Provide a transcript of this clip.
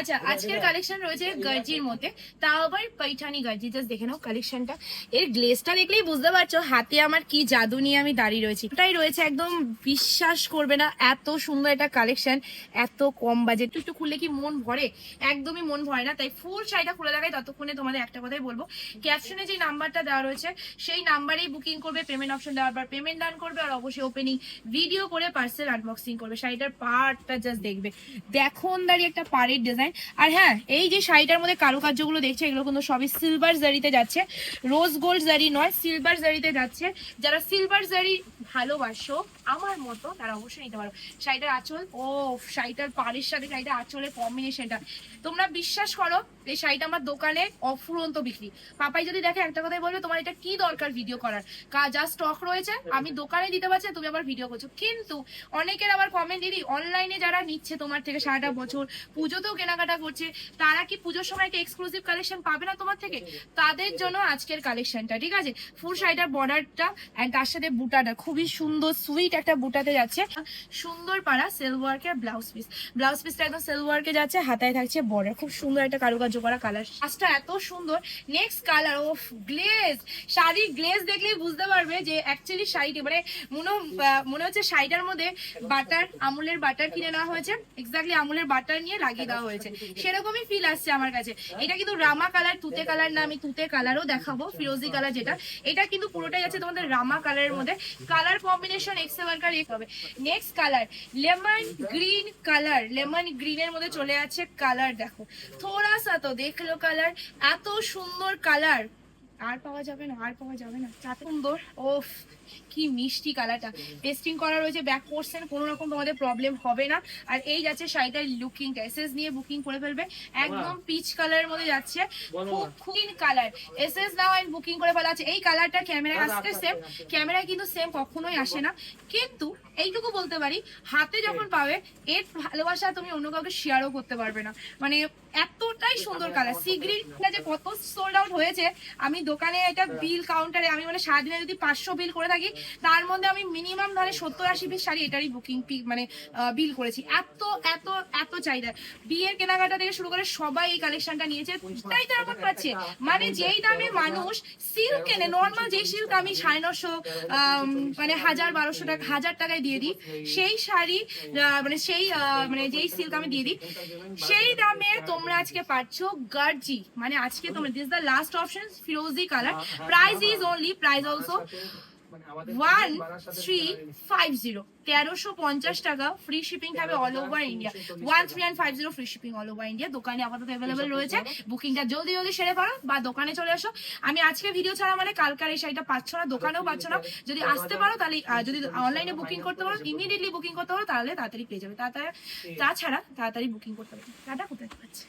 আচ্ছা আজকের কালেকশন রয়েছে গার্জির মধ্যে। তাও আবার পৈঠানি গার্জি জাস্ট দেখে নাও কালেকশনটা এর গ্লেজটা দেখলেই বুঝতে পারছ, হাতে আমার কি জাদু নিয়ে আমি দাঁড়িয়ে রয়েছি। ওটাই রয়েছে একদম, বিশ্বাস করবে না, এত সুন্দর একটা কালেকশন এত কম বাজেট একটু খুললে কি মন ভরে? একদমই মন ভরে না, তাই ফুল শাড়িটা খুলে দেখাই, ততক্ষণে তোমাদের একটা কথাই বলব। ক্যাপশনে যে নাম্বারটা দেওয়া রয়েছে, সেই নাম্বারেই বুকিং করবে পেমেন্ট অপশন দেওয়ার পর পেমেন্ট ডান করবে, আর অবশ্যই ওপেনিং ভিডিও করে পার্সেল আনবক্সিং করবে। শাড়িটার পার্টটা জাস্ট দেখবে। দেখুন দাঁড়িয়ে একটা পাড়ের ডিজাইন আর হ্যাঁ এই যে শাড়িটার মধ্যে কারুকার্যগুলো দেখছে, এগুলো কিন্তু সবই সিলভার জারিতে যাচ্ছে। রোজ গোল্ড জারি নয় সিলভার জারিতে যাচ্ছে। যারা সিলভার জারি ভালোবাসো, আমার মতো তারা অবশ্যই নিতে পারো। শাড়িটার আঁচল ও শাড়িটার পাড়ের সাথে শাড়িটার আঁচলের কম্বিনেশনটা তোমরা বিশ্বাস করো, এই শাড়িটা আমার দোকানে অফুরন্ত বিক্রি। পাপাই যদি দেখে একটা কথাই বলবে, তোমার এটা কি দরকার ভিডিও করার? যা স্টক রয়েছে, আমি দোকানে দিতে পারছি, তুমি আবার ভিডিও করছ। কিন্তু অনেকের আবার কমেন্ট দিদি অনলাইনে যারা নিচ্ছে তোমার থেকে সারাটা বছর, পুজোতেও কেনাকাটা করছে, তারা কি পুজোর সময় একটা এক্সক্লুসিভ কালেকশন পাবে না তোমার থেকে? তাদের জন্য আজকের কালেকশনটা ঠিক আছে? ফুল শাড়িটার বর্ডারটা অ্যান্ড তার সাথে বুটাটা খুবই সুন্দর সুইট একটা বুটাতে যাচ্ছে। সুন্দর পাড়া সেলওয়ার্কের ব্লাউজ পিস ব্লাউজ পিসটা একদম সেলওয়ার্কে যাচ্ছে, হাতায় থাকছে বর্ডার খুব সুন্দর একটা কারুকার্য করা কালার কাজটা এত সুন্দর। নেক্সট কালার ও গ্লেজ শাড়ি গ্লেজ দেখলেই বুঝতে পারবে যে অ্যাকচুয়ালি শাড়িটি মানে মনে মনে হচ্ছে শাড়িটার মধ্যে বাটার আমুলের বাটার কিনে নেওয়া হয়েছে। এক্স্যাক্টলি আমুলের বাটার নিয়ে লাগিয়ে দেওয়া হয়েছে। সেরকমই ফিল আসছে আমার কাছে। এটা কিন্তু রামা কালার তুতে কালার না, আমি তুতে কালারও দেখাবো, ফিরোজি কালার যেটা। এটা কিন্তু পুরোটাই আছে তোমাদের রামা কালারের মধ্যে। কালার কম্বিনেশন এক্সে ওয়ার্কার এক হবে। Next colour lemon green colour lemon green এর মধ্যে চলে আছে কালার দেখো। থোড়া সা তো দেখল কালার এত সুন্দর কালার আর পাওয়া যাবে না আর পাওয়া যাবে না। এত সুন্দর। ওফ কি মিষ্টি কালারটা। পেস্টিং করা রয়েছে ব্যাক পোর্শন কোনো রকম তোমাদের প্রবলেম হবে না। আর এই যাচ্ছে শাড়িটার লুকিংটা এসএস নিয়ে বুকিং করে ফেলবে। একদম পিচ কালারের মধ্যে যাচ্ছে। খুব খুব কালার এসএস নাও এন্ড বুকিং করে ফেলা আছে। এই কালারটা ক্যামেরায় আসতে সেম ক্যামেরায় কিন্তু সেম কখনোই আসে না। কিন্তু এইটুকু বলতে পারি হাতে যখন পাবে এর ভালোবাসা তুমি অন্য কাউকে শেয়ারও করতে পারবে না। মানে এতটাই সুন্দর কালার সি গ্রিনটা যে কত সোল্ড আউট হয়েছে, আমি দোকানে এটা বিল কাউন্টারে আমি মানে সারাদিনে যদি পাঁচশো বিল করে থাকি, তার মধ্যে আমি মিনিমাম ধরে সত্তর আশি পিস শাড়ি এটারই বুকিং মানে বিল করেছি। এত এত এত চাহিদা। বিয়ের কেনাকাটা থেকে শুরু করে সবাই এই কালেকশনটা নিয়েছে, তাই তো এমন পাচ্ছে। মানে যেই দামে মানুষ সিল্ক কেনে নর্মাল যেই সিল্ক আমি সাড়ে নশো মানে হাজার বারোশো টাকা, হাজার টাকায় দিয়ে দিই, সেই শাড়ি মানে সেই মানে যেই সিল্ক আমি দিয়ে দিই, সেই দামে তোমরা আজকে পাচ্ছ গার্জি। মানে আজকে তোমরা this the last option ফিরোজি colour price is only price also one three five zero তেরোশো পঞ্চাশ টাকা ফ্রি শিপিং থাকবে all over India one three and five zero free shipping all over India দোকানে আপাতত অ্যাভেলেবেল রয়েছে। বুকিংটা জলদি জলদি সেরে পারো বা দোকানে চলে আসো। আমি আজকে ভিডিও ছাড়া মানে কালকার এই শাড়িটা পাচ্ছ না দোকানেও পাচ্ছ না। যদি আসতে পারো তাহলে যদি অনলাইনে বুকিং করতে পারো ইমিডিয়েটলি বুকিং করতে পারো তাহলে তাড়াতাড়ি পেয়ে যাবে। তাড়াতাড়ি তাছাড়া তাড়াতাড়ি বুকিং করতে পারো। টাটা কোথায় পাচ্ছে